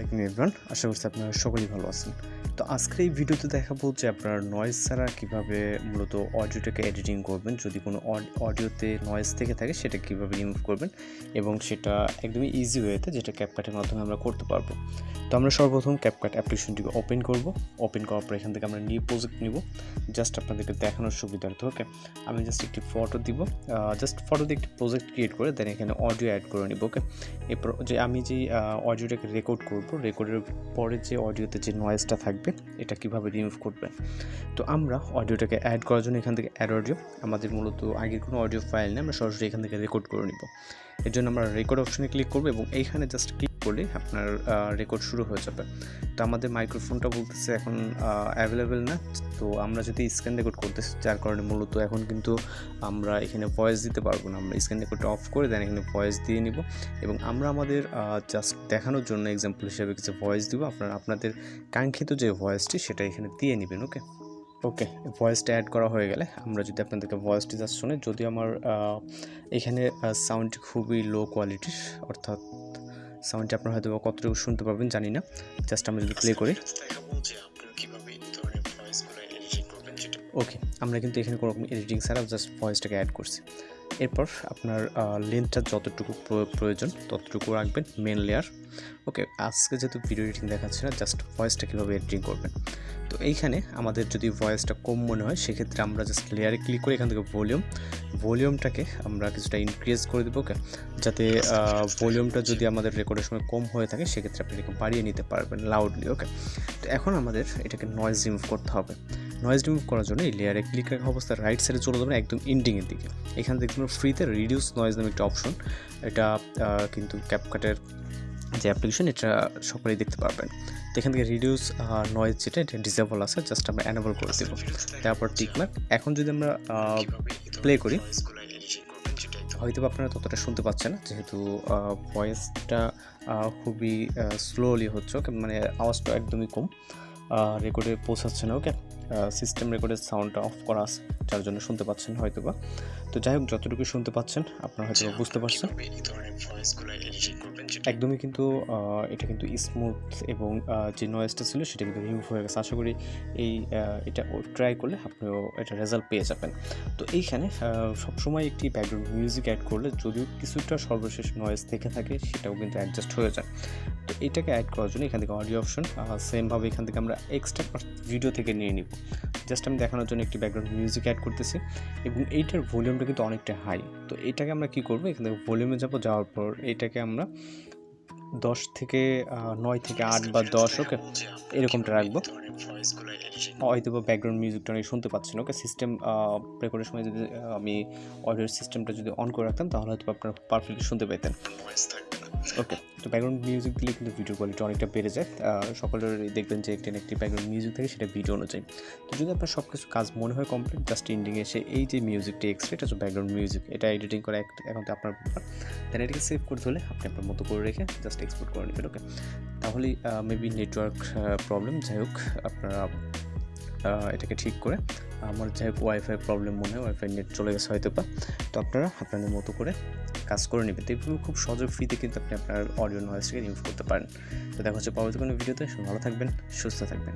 আলাইকুম এভরান আশা করছি আপনারা সকলেই ভালো আছেন। তো আজকের এই ভিডিওতে দেখাবো যে আপনারা নয়েজ ছাড়া কীভাবে মূলত অডিওটাকে এডিটিং করবেন, যদি কোনো অডিওতে নয়েজ থেকে থাকে সেটা কীভাবে রিমুভ করবেন এবং সেটা একদমই ইজি ওয়েতে যেটা ক্যাপকাটের মাধ্যমে আমরা করতে পারব। তো আমরা সর্বপ্রথম ক্যাপকাট অ্যাপ্লিকেশনটিকে ওপেন করব। ওপেন করার পর এখান থেকে আমরা নিউ প্রজেক্ট নিব। জাস্ট আপনাদেরকে দেখানোর সুবিধার্থে ওকে আমি জাস্ট একটি ফটো দিব। জাস্ট ফটো দিয়ে একটি প্রজেক্ট ক্রিয়েট করে দেন এখানে অডিও অ্যাড করে নিব ওকে এরপর যে আমি যে অডিওটাকে রেকর্ড করব রেকর্ডের পরে যে অডিওতে যে নয়েজটা থাকবে, এটা কীভাবে রিমুভ করবে? তো আমরা অডিওটাকে অ্যাড করার জন্য এখান থেকে অ্যাড অডিও আমাদের মূলত আগের কোনো অডিও ফাইল নেই, আমরা সরাসরি এখান থেকে রেকর্ড করে নিব। এর জন্য আমরা রেকর্ড অপশনে ক্লিক করব এবং এইখানে জাস্ট ক্লিক করলে আপনার রেকর্ড শুরু হয়ে যাবে। তো আমাদের মাইক্রোফোনটা বলতেছে এখন অ্যাভেলেবেল না। তো আমরা যদি স্ক্যান রেকর্ড করতেছি যার কারণে মূলত এখন কিন্তু আমরা এখানে ভয়েস দিতে পারব না। আমরা স্ক্যান রেকর্ডটা অফ করে দেন এখানে ভয়েস দিয়ে নিব। এবং আমরা আমাদের জাস্ট দেখানোর জন্য এক্সাম্পল হিসেবে কিছু ভয়েস দিব। আপনারা, আপনাদের কাঙ্ক্ষিত যে ভয়েসটি সেটা এখানে দিয়ে নেবেন ওকে ওকে ভয়েসটা অ্যাড করা হয়ে গেলে আমরা যদি আপনাদেরকে ভয়েসটি জাস্ট শুনে, যদি আমার এখানে সাউন্ডটি খুবই লো কোয়ালিটির অর্থাৎ সাউন্ডটি আপনারা হয়তো কতটুকু শুনতে পারবেন জানি না। জাস্ট আমরা যদি প্লে করি। ওকে আমরা কিন্তু এখানে কোনো এডিটিং ছাড়া জাস্ট ভয়েসটাকে অ্যাড করছি। এরপর আপনার লেন্থটা যতটুকু প্রয়োজন ততটুকু রাখবেন মেন লেয়ার ওকে আজকে যেহেতু ভিডিও এডিটিং দেখাচ্ছে না জাস্ট ভয়েসটা কীভাবে এডিটিং করবেন? তো এইখানে আমাদের যদি ভয়েসটা কম মনে হয়, সেক্ষেত্রে আমরা জাস্ট লেয়ারে ক্লিক করে এখান থেকে ভলিউম ভলিউমটাকে আমরা কিছুটা ইনক্রিজ করে দেবো ওকে যাতে ভলিউমটা যদি আমাদের রেকর্ডের সময় কম হয়ে থাকে, সেক্ষেত্রে আপনি বাড়িয়ে নিতে পারবেন লাউডলি ওকে তো এখন আমাদের এটাকে নয়েজ রিমুভ করতে হবে। নয়েজ রিমুভ করার জন্য এই লেয়ারে ক্লিক রাখা অবস্থায় রাইট সাইডে চলে যাবেন একদম ইন্ডিংয়ের দিকে। এখানে দেখবেন ফ্রিতে রিডিউস নয়েজ নামে একটা অপশন এটা কিন্তু ক্যাপকাটের যে অ্যাপ্লিকেশন এটা সকলেই দেখতে পারবেন। তো এখান থেকে রিডিউস নয়েজ যেটা, এটা ডিসেবল আছে জাস্ট আমরা অ্যানেবল করে দেবো। তারপর টিকমার্ক। এখন যদি আমরা প্লে করি হয়তো আপনারা ততটা শুনতে পাচ্ছেন যেহেতু ভয়েসটা খুবই স্লোলি হচ্ছে মানে আওয়াজটা একদমই কম। রেকর্ডে পৌঁছাচ্ছে না, ওকে? সিস্টেম রেকর্ডের সাউন্ডটা অফ করা আছে যার জন্য শুনতে পাচ্ছেন হয়তো বা তো যাই হোক যতটুকু শুনতে পাচ্ছেন আপনারা হয়তো বুঝতে পারছেন। একদমই কিন্তু এটা কিন্তু স্মুথ এবং যে নয়েজটা ছিল সেটা কিন্তু রিমুভ হয়ে গেছে। আশা করি এই এটা ট্রাই করলে আপনিও এটা রেজাল্ট পেয়ে যাবেন। তো এইখানে সবসময় একটি ব্যাকগ্রাউন্ড মিউজিক অ্যাড করলে যদিও কিছুটা সর্বশেষ নয়েজ থেকে থাকে সেটাও কিন্তু অ্যাডজাস্ট হয়ে যায়। তো এটাকে অ্যাড করার জন্য এখান থেকে অডিও অপশন সেমভাবে এখান থেকে আমরা এক্সট্রা ভিডিও থেকে নিয়ে নিব। জাস্ট আমি দেখানোর জন্য একটি ব্যাকগ্রাউন্ড মিউজিক অ্যাড করতেছি এবং এইটার ভলিউমটা কিন্তু অনেকটা হাই তো এটাকে আমরা কি করব? এখান থেকে ভলিউমে যাব, যাওয়ার পর এটাকে আমরা দশ থেকে নয় থেকে আট বা দশ, ওকে? এরকমটা রাখব। হয়তো বা ব্যাকগ্রাউন্ড মিউজিকটা অনেক শুনতে পাচ্ছেন, ওকে? সিস্টেম রেকর্ডের সময় যদি আমি অডিওর সিস্টেমটা যদি অন করে রাখতাম, তাহলে হয়তো আপনারা পারফেক্টলি শুনতে পেতেন ওকে তো ব্যাকগ্রাউন্ড মিউজিক দিলে কিন্তু ভিডিও কোয়ালিটি অনেকটা বেড়ে যায়। সকলের দেখবেন যে একটি একটি ব্যাকগ্রাউন্ড মিউজিক থাকে, সেটা ভিডিও অনুযায়ী। তো যদি আপনার সব কিছু কাজ মনে হয় কমপ্লিট জাস্ট ইন্ডিংয়ে এসে এই যে মিউজিকটি এক্সট্রা এটা হচ্ছে ব্যাকগ্রাউন্ড মিউজিক এটা এডিটিং করা এখন তো আপনার ব্যাপার। দেন এটাকে সেভ করে হলে আপনি আপনার মতো করে রেখে জাস্ট এক্সপোর্ট করে নেবেন ওকে তাহলেই মেবি নেটওয়ার্ক প্রবলেম যাই হোক, আপনারা এটাকে ঠিক করে আমার যাই হোক ওয়াইফাই প্রবলেম মনে হয় ওয়াইফাই নেট চলে গেছে হয়তো বা। তো আপনারা আপনাদের মতো করে কাজ করে নেবেন। তো এইভাবে খুব সহজে ফ্রিতে কিন্তু আপনি আপনার অডিও নয়েজটাকে রিমুভ করতে পারেন। তো দেখা হচ্ছে পরবর্তী কোনো ভিডিওতে ভালো থাকবেন, সুস্থ থাকবেন।